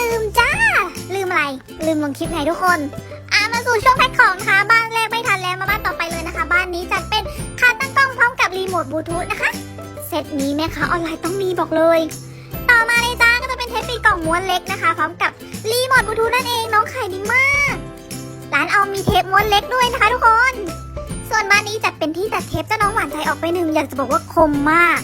ลืมจ้า ลืมอะไร ลืมลงคลิปไงทุกคนอ่ามาสู่ช่วงแพ็คของนะคะ บ้านแรกไม่ทันแล้วมาบ้านต่อไปเลยนะคะ บ้านนี้จัดเป็นคาตั้งกล้องพร้อมกับรีโมทบลูทูธนะคะ เซตนี้แม่ค้าออนไลน์ต้องมีบอกเลย ต่อมาเลยจ้าก็จะเป็นเทปปีกล่องม้วนเล็กนะคะ พร้อมกับรีโมทบลูทูธนั่นเองน้องขายดีมาก ร้านเอามีเทปม้วนเล็กด้วยนะคะ ทุกคน ส่วนบ้านนี้จัดเป็นที่ตัดเทปเจ้าน้องหวานใจออกไปหนึ่งอยากจะบอกว่าคมมาก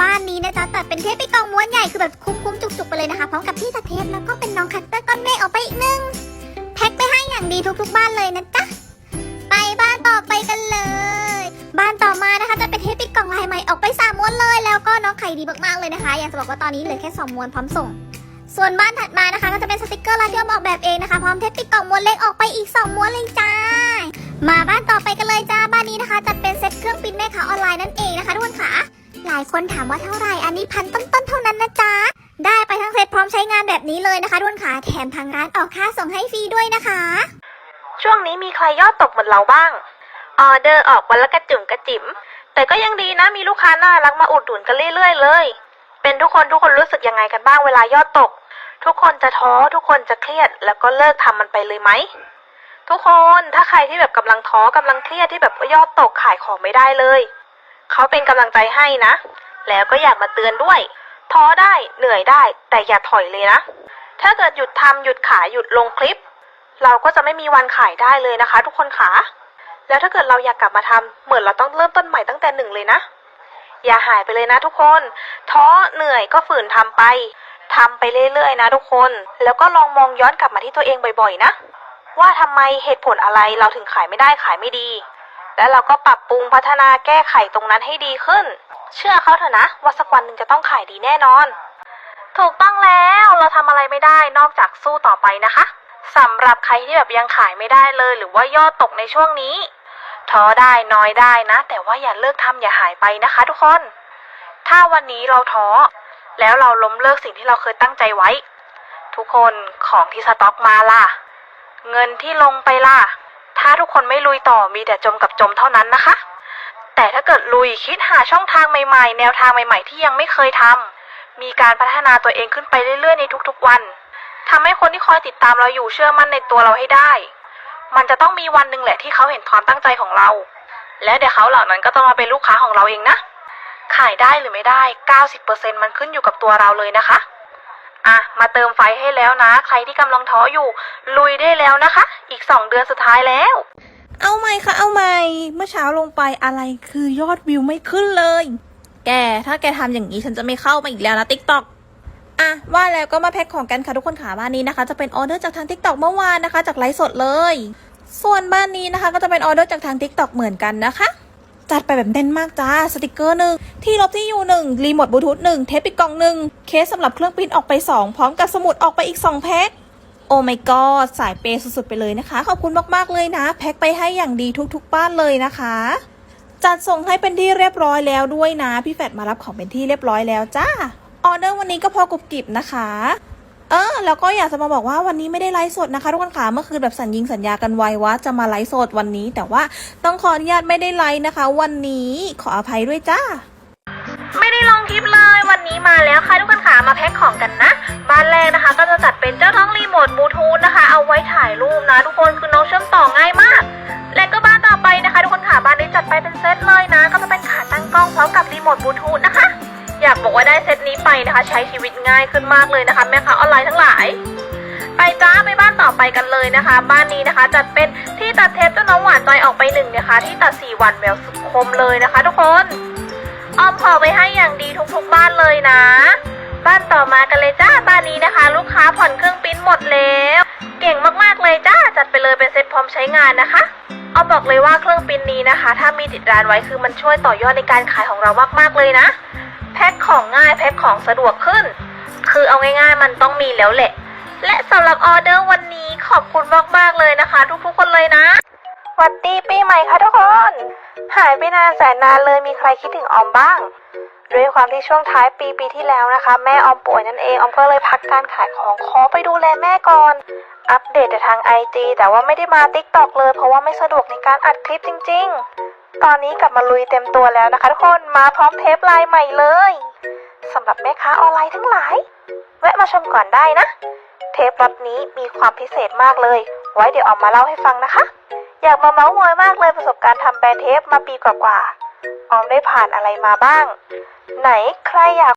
บ้านนี้นะจ๊ะตัดเป็นเทปปีกล่องม้วนใหญ่คือแบบคุ้มๆจุกๆไปเลยนะคะพร้อมกับที่ตัดเทปแล้วก็เป็นน้องคัตเตอร์ก้อนเมฆออกไปอีกหนึ่งแพ็คไปให้อย่างดีทุกๆ บ้านเลยนะจ๊ะไปบ้านต่อไปกันเลย บ้านต่อมานะคะจะเป็นเทปปีกล่องลายใหม่ออกไปสามม้วนเลย แล้วก็น้องไข่ดีมากๆเลยนะคะ อยากจะบอกว่าตอนนี้เหลือแค่สองม้วนพร้อมส่ง ส่วนบ้านถัดมานะคะ ก็จะเป็นสติกเกอร์ลายที่ออมออกแบบเองนะคะพร้อมเทปปิดกล่องม้วนเล็กออกไปอีก2ม้วนเลยจ้ามาบ้านต่อไปกันเลยจ้าบ้านนี้นะคะจัดเป็นเซ็ตเครื่องปิ้นแม่ค้าออนไลน์นั่นเองนะคะทุกคนค่ะ หลายคนถามว่าเท่าไหร่ อันนี้พันต้นๆเท่านั้นนะจ๊ะ ได้ไปทั้งเซ็ตพร้อมใช้งานแบบนี้เลยนะคะทุกคนค่ะ แถมทางร้านออกค่าส่งให้ฟรีด้วยนะคะ ช่วงนี้มีใครยอดตกเหมือนเราบ้าง ออเดอร์ออกวันละกระจุ่มกระจิ๋ม แต่ก็ยังดีนะมีลูกค้าน่ารักมาอุดหนุนกันเรื่อยๆเลย เป็นทุกคนทุกคนรู้สึกยังไงกันบ้างเวลายอดตก ทุกคนจะท้อทุกคนจะเครียด แล้วก็เลิกทำมันไปเลยไหมทุกคนถ้าใครที่แบบกำลังท้อกำลังเครียดที่แบบว่ายอดตกขายของไม่ได้เลย เขาเป็นกำลังใจให้นะ แล้วก็อยากมาเตือนด้วย ท้อได้เหนื่อยได้ แต่อย่าถอยเลยนะ ถ้าเกิดหยุดทำหยุดขายหยุดลงคลิป เราก็จะไม่มีวันขายได้เลยนะคะ ทุกคนขาแล้วถ้าเกิดเราอยากกลับมาทำเหมือนเราต้องเริ่มต้นใหม่ตั้งแต่หนึ่งเลยนะ อย่าหายไปเลยนะทุกคน ท้อเหนื่อยก็ฝืนทำไปทำไปเรื่อยๆนะทุกคน แล้วก็ลองมองย้อนกลับมาที่ตัวเองบ่อยๆนะ ว่าทำไมเหตุผลอะไรเราถึงขายไม่ได้ขายไม่ดี แล้วเราก็ปรับปรุงพัฒนาแก้ไขตรงนั้นให้ดีขึ้น เชื่อเขาเถอะนะว่าสักวันหนึ่งจะต้องขายดีแน่นอน ถูกต้องแล้วเราทำอะไรไม่ได้นอกจากสู้ต่อไปนะคะสำหรับใครที่แบบยังขายไม่ได้เลย หรือว่ายอดตกในช่วงนี้ท้อได้น้อยได้นะ แต่ว่าอย่าเลิกทำอย่าหายไปนะคะ ทุกคน ถ้าวันนี้เราท้อแล้วเราล้มเลิกสิ่งที่เราเคยตั้งใจไว้ ทุกคนของที่สต็อกมาล่ะ เงินที่ลงไปล่ะ ถ้าทุกคนไม่ลุยต่อมีแต่จมกับจมเท่านั้นนะคะ แต่ถ้าเกิดลุยคิดหาช่องทางใหม่ๆ แนวทางใหม่ๆ ที่ยังไม่เคยทำมีการพัฒนาตัวเองขึ้นไปเรื่อยๆในทุกๆวันทำให้คนที่คอยติดตามเราอยู่เชื่อมั่นในตัวเราให้ได้ มันจะต้องมีวันหนึ่งแหละที่เขาเห็นความตั้งใจของเรา และเดี๋ยวเขาเหล่านั้นก็ต้องมาเป็นลูกค้าของเราเองนะ ขายได้หรือไม่ได้ 90%มันขึ้นอยู่กับตัวเราเลยนะคะ อะ มาเติมไฟให้แล้วนะ ใครที่กำลังท้ออยู่ ลุยได้แล้วนะคะ อีก2เดือนสุดท้ายแล้ว เอาใหม่ค่ะ เอาใหม่ เมื่อเช้าลงไปอะไรคือยอดวิวไม่ขึ้นเลย แก ถ้าแกทำอย่างนี้ฉันจะไม่เข้ามาอีกแล้วนะติ๊กต็อกอะ ว่าแล้วก็มาแพ็คของกันค่ะทุกคนขาบ้านนี้นะคะ จะเป็นออเดอร์จากทางติ๊กต็อกเมื่อวานนะคะ จากไลฟ์สดเลย ส่วนบ้านนี้นะคะ ก็จะเป็นออเดอร์จากทางติ๊กต็อกเหมือนกันนะคะ จัดไปแบบเน้นมากจ้า สติกเกอร์หนึ่งที่ลบที่อยู่หนึ่งรีโมทบลูทูธหนึ่งเทปปิดกล่องหนึ่งเคสสำหรับเครื่องปิ้นออกไปสองพร้อมกับสมุดออกไปอีกสองแพ็คโอ้ my god สายเปย์สุดๆไปเลยนะคะ ขอบคุณมากๆเลยนะ แพ็คไปให้อย่างดีทุกๆ บ้านเลยนะคะ จัดส่งให้เป็นที่เรียบร้อยแล้วด้วยนะ พี่แฟดมารับของเป็นที่เรียบร้อยแล้วจ้าออเดอร์วันนี้ก็พอกรุบกริบนะคะ เออแล้วก็อยากจะมาบอกว่าวันนี้ไม่ได้ไลฟ์สดนะคะทุกคนค่ะเมื่อคืนแบบสัญญิงสัญญากันไว้ว่าจะมาไลฟ์สดวันนี้ แต่ว่าต้องขออนุญาตไม่ได้ไลฟ์นะคะ วันนี้ขออภัยด้วยจ้าไม่ได้ลงคลิปเลยวันนี้มาแล้วค่ะทุกคนค่ะมาแพ็คของกันนะ บ้านแรกนะคะ ก็จะจัดเป็นเจ้าท้องรีโมทบลูทูธนะคะ เอาไว้ถ่ายรูปนะ ทุกคนคือน้องเชื่อมต่อง่ายมาก และก็บ้านต่อไปนะคะ ทุกคนค่ะบ้านนี้จัดไปเป็นเซตเลยนะ ก็จะเป็นขาตั้งกล้องพร้อมกับรีโมทบลูทูธนะคะากบอกว่าได้เซตนี้ไปนะคะ ใช้ชีวิตง่ายขึ้นมากเลยนะคะ แม่ค้าออนไลน์ทั้งหลาย ไปจ้าไปบ้านต่อไปกันเลยนะคะ บ้านนี้นะคะจัดเป็นที่ตัดเทปเจ้าน้องหวานใจออกไปหนึ่งนะคะ ที่ตัดสี่วันแววสุดคมเลยนะคะ ทุกคนออมขอไปให้อย่างดีทุกๆบ้านเลยนะ บ้านต่อมากันเลยจ้าบ้านนี้นะคะ ลูกค้าผ่อนเครื่องปิ้นหมดแล้วเก่งมากๆเลยจ้าจัดไปเลยเป็นเซ็ตพร้อมใช้งานนะคะออมบอกเลยว่าเครื่องปิ้นนี้นะคะ ถ้ามีติดร้านไว้คือมันช่วยต่อยอดในการขายของเรามากๆเลยนะ แพ็คของง่ายแพ็คของสะดวกขึ้น คือเอาง่ายๆ มันต้องมีแล้วแหละ และสำหรับออเดอร์วันนี้ขอบคุณมากๆเลยนะคะ ทุกๆคนเลยนะวัสดีปีใหม่ค่ะทุกคน หายไปนานแสนนานเลยมีใครคิดถึงออมบ้างด้วยความที่ช่วงท้ายปีปีที่แล้วนะคะ แม่ออมป่วยนั่นเองออมก็เลยพักการขายของขอไปดูแลแม่ก่อน อัปเดตแต่ทาง IG แต่ว่าไม่ได้มา t ิ k t o k เลยเพราะว่าไม่สะดวกในการอัดคลิปจริง ๆ ตอนนี้กลับมาลุยเต็มตัวแล้วนะคะทุกคนมาพร้อมเทปลายใหม่เลยสำหรับแม่ค้าออนไลน์ทั้งหลาย แวะมาชมก่อนได้นะ เทปล็อตนี้มีความพิเศษมากเลย ไว้เดี๋ยวออกมาเล่าให้ฟังนะคะ อยากมาเมาส์มอยมากเลยประสบการณ์ทำแบรนด์เทปมาปีกว่าๆออมได้ผ่านอะไรมาบ้าง ไหนใครอยาก